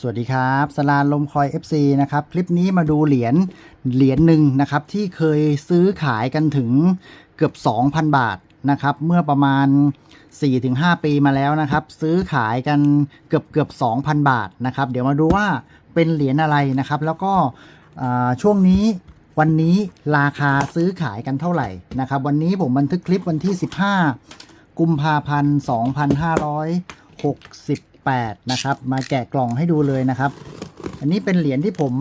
สวัสดีครับสลานลมคอย FC นะครับ คลิปนี้มาดูเหรียญเหรียญหนึ่งนะครับ ที่เคยซื้อขายกันถึงเกือบ 2,000 บาทนะครับ เมื่อประมาณ 4-5 ปีมาแล้วนะครับ ซื้อขายกันเกือบเกือบ 2,000 บาทนะครับ เดี๋ยวมาดูว่าเป็นเหรียญอะไรนะครับ แล้วก็ช่วงนี้วันนี้ราคาซื้อขายกันเท่าไหร่นะครับ วันนี้ผมบันทึกคลิปวันที่ 15 กุมภาพันธ์ 8 นะครับ มาแกะกล่องให้ดูเลยนะครับ อันนี้เป็นเหรียญที่ผม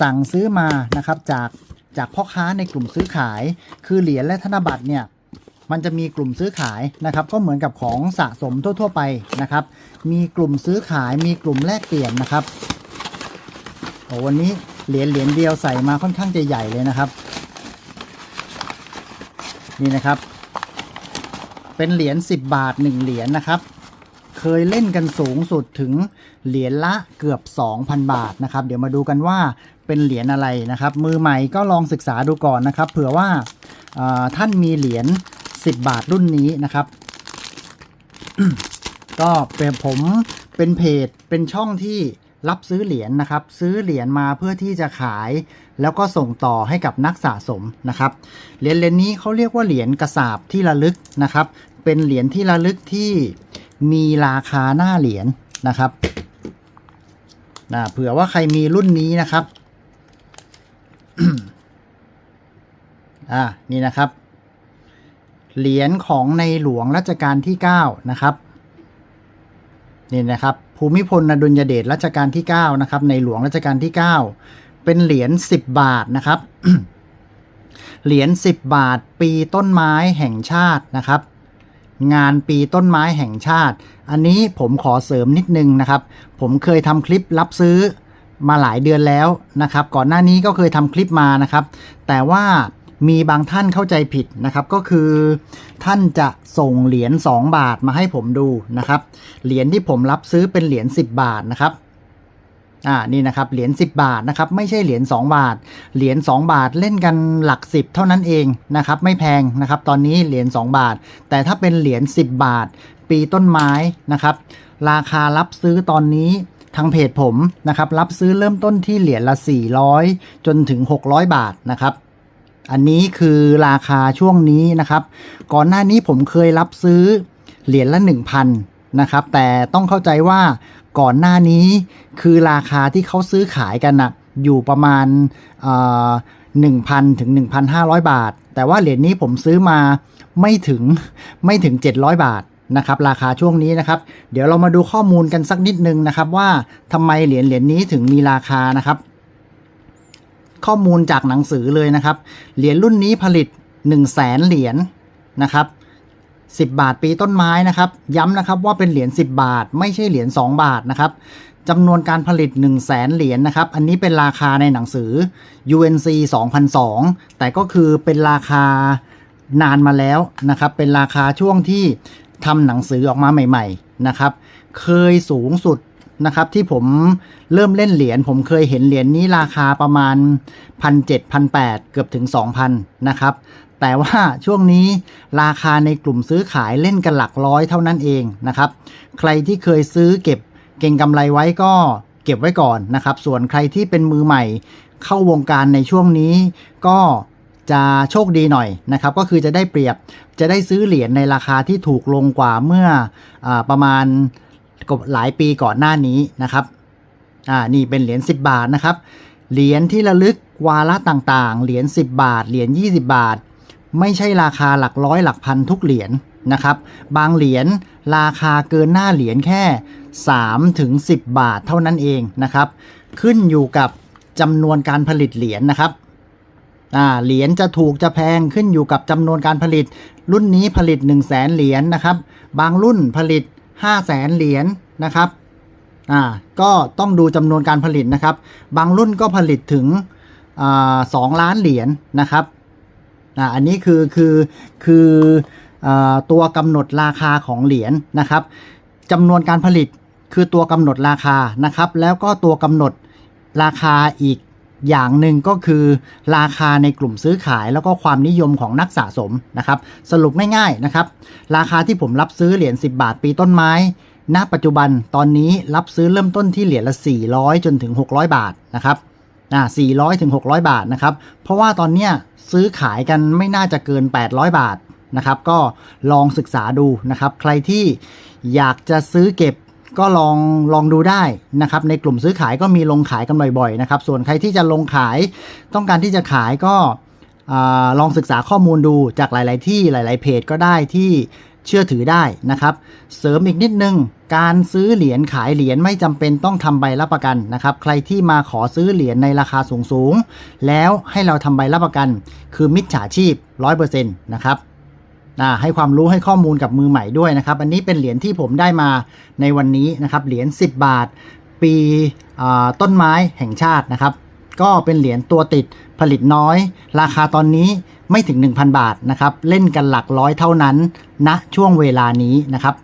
สั่งซื้อมานะครับจากจากพ่อค้าในกลุ่มซื้อขาย คือเหรียญและธนบัตรเนี่ยมันจะมีกลุ่มซื้อขายนะครับ ก็เหมือนกับของสะสมทั่ว ๆ ไปนะครับ มีกลุ่มซื้อขายมีกลุ่มแลกเปลี่ยนนะครับโอ้วันนี้เหรียญเหรียญเดียวใส่มาค่อนข้างจะใหญ่เลยนะครับ นี่นะครับ เป็นเหรียญ10 บาท 1 เหรียญนะครับ เคยเล่นกันสูงสุดถึงเหรียญละเกือบ 2,000 บาทนะครับ เดี๋ยวมาดูกันว่าเป็นเหรียญอะไรนะครับ มือใหม่ก็ลองศึกษาดูก่อนนะครับ เผื่อว่าท่านมีเหรียญ10 บาทรุ่นนี้นะครับ ก็เป็นผมเป็นเพจเป็นช่องที่รับซื้อเหรียญนะครับ ซื้อเหรียญมาเพื่อที่จะขาย แล้วก็ส่งต่อให้กับนักสะสมนะครับ เหรียญเหรียญนี้เขาเรียกว่าเหรียญกระสาบที่ระลึกนะครับ เป็นเหรียญที่ระลึกที่ มีราคาหน้าเหรียญนะครับนะเผื่อว่าใครมีรุ่นนี้นะครับ อ่า นี่นะครับ เหรียญของในหลวงรัชกาลที่ 9 นะครับ นี่นะครับ ภูมิพลอดุลยเดชรัชกาลที่ 9 นะครับ ในหลวงรัชกาลที่ 9 เป็นเหรียญ10 บาทนะครับ เหรียญ10 บาท ปีต้นไม้แห่งชาตินะครับ งานปีต้นไม้แห่งชาติ อันนี้ผมขอเสริมนิดนึงนะครับ ผมเคยทำคลิปรับซื้อมาหลายเดือนแล้วนะครับ ก่อนหน้านี้ก็เคยทำคลิปมานะครับ แต่ว่ามีบางท่านเข้าใจผิดนะครับ ก็คือท่านจะส่งเหรียญ2บาทมาให้ผมดูนะครับ เหรียญที่ผมรับซื้อเป็นเหรียญ10 บาทนะครับ อ่านี่นะครับเหรียญ10 บาทนะครับไม่ใช่เหรียญ2บาท เหรียญ2บาทเล่นกันหลัก 10 เท่านั้นเองนะครับไม่แพงนะครับตอนนี้เหรียญ2บาท แต่ถ้าเป็นเหรียญ10 บาท ปีต้นไม้นะครับราคารับซื้อตอนนี้ทางเพจผมนะครับรับซื้อเริ่มต้นที่เหรียญละ 400 จนถึง 600 บาทนะครับอันนี้คือราคาช่วงนี้นะครับ ก่อนหน้านี้ผมเคยรับซื้อเหรียญละ 1,000นะครับแต่ต้องเข้าใจว่า ก่อนหน้านี้ คือราคาที่เขาซื้อขายกันนะอยู่ประมาณหนึ่งพันถึง 1,500 บาท แต่ว่าเหรียญนี้ผมซื้อมาไม่ถึงไม่ถึง 700 บาทนะครับราคาช่วงนี้นะครับ เดี๋ยวเรามาดูข้อมูลกันสักนิดนึงนะครับ ว่าทำไมเหรียญเหรียญนี้ถึงมีราคานะครับ ข้อมูลจากหนังสือเลยนะครับเหรียญรุ่นนี้ผลิต 1 0 0 0 0แสนเหรียญนะครับ 10 บาทปีต้นไม้นะครับ ย้ำนะครับว่าเป็นเหรียญ10 บาท ไม่ใช่เหรียญ2บาทนะครับจำนวนการผลิต 1 0 0 0 0แสนเหรียญนะครับ อันนี้เป็นราคาในหนังสือ UNC 2002 แต่ก็คือเป็นราคานานมาแล้วนะครับ เป็นราคาช่วงที่ทำหนังสือออกมาใหม่ ๆ นะครับ เคยสูงสุด นะครับที่ผมเริ่มเล่นเหรียญผมเคยเห็นเหรียญนี้ราคาประมาณ 1,700 1,800 เกือบถึง 2,000 นะครับ แต่ว่าช่วงนี้ราคาในกลุ่มซื้อขายเล่นกันหลักร้อยเท่านั้นเองนะครับ ใครที่เคยซื้อเก็บเก่งกำไรไว้ก็เก็บไว้ก่อนนะครับ ส่วนใครที่เป็นมือใหม่เข้าวงการในช่วงนี้ก็จะโชคดีหน่อยนะครับ ก็คือจะได้เปรียบจะได้ซื้อเหรียญในราคาที่ถูกลงกว่าเมื่ออประมาณ หลายปีก่อนหน้านี้นะครับอ่านี่เป็นเหรียญ10 บาทนะครับ เหรียญที่ระลึกวาระต่างๆ เหรียญ10 บาท เหรียญ20 บาท ไม่ใช่ราคาหลักร้อยหลักพันทุกเหรียญนะครับ บางเหรียญราคาเกินหน้าเหรียญแค่3ถึง10 บาทเท่านั้นเองนะครับ ขึ้นอยู่กับจำนวนการผลิตเหรียญนะครับอ่าเหรียญจะถูกจะแพงขึ้นอยู่กับจำนวนการผลิต รุ่นนี้ผลิต 1 0 0 0 0แสนเหรียญนะครับ บางรุ่นผลิต 5 0 0แสนเหรียญนะครับอ่าก็ต้องดูจำนวนการผลิตนะครับ บางรุ่นก็ผลิตถึงอ่าสองล้านเหรียญนะครับอ่าอันนี้คือคือคืออาตัวกำหนดราคาของเหรียญนะครับจำนวนการผลิตคือตัวกำหนดราคานะครับ แล้วก็ตัวกำหนดราคาอีก อย่างหนึ่งก็คือราคาในกลุ่มซื้อขายแล้วก็ความนิยมของนักสะสมนะครับ สรุปง่ายๆนะครับ ราคาที่ผมรับซื้อเหรียญ10 บาทปีต้นไม้ณปัจจุบันตอนนี้รับซื้อเริ่มต้นที่เหรียญละ 400 จนถึง 600 บาทนะครับอ่า400 ถึง 600 บาทนะครับ เพราะว่าตอนเนี้ยซื้อขายกันไม่น่าจะเกิน 800 บาทนะครับ ก็ลองศึกษาดูนะครับ ใครที่อยากจะซื้อเก็บ ก็ลองลองดูได้นะครับ ในกลุ่มซื้อขายก็มีลงขายกันบ่อยๆนะครับ ส่วนใครที่จะลงขายต้องการที่จะขายก็อลองศึกษาข้อมูลดูจากหลาย ๆ ที่หลาย ๆ เพจก็ได้ที่เชื่อถือได้นะครับ เสริมอีกนิดนึง การซื้อเหรียญขายเหรียญไม่จำเป็นต้องทำใบรับประกันนะครับ ใครที่มาขอซื้อเหรียญในราคาสูง ๆ แล้วให้เราทำใบรับประกัน คือมิจฉาชีพ 100%นะครับ ให้ความรู้ให้ข้อมูลกับมือใหม่ด้วยนะครับ อันนี้เป็นเหรียญที่ผมได้มาในวันนี้นะครับ เหรียญ10 บาท ปีต้นไม้แห่งชาตินะครับ ก็เป็นเหรียญตัวติดผลิตน้อย ราคาตอนนี้ไม่ถึง 1,000 บาทนะครับ เล่นกันหลักร้อยเท่านั้นณช่วงเวลานี้นะครับ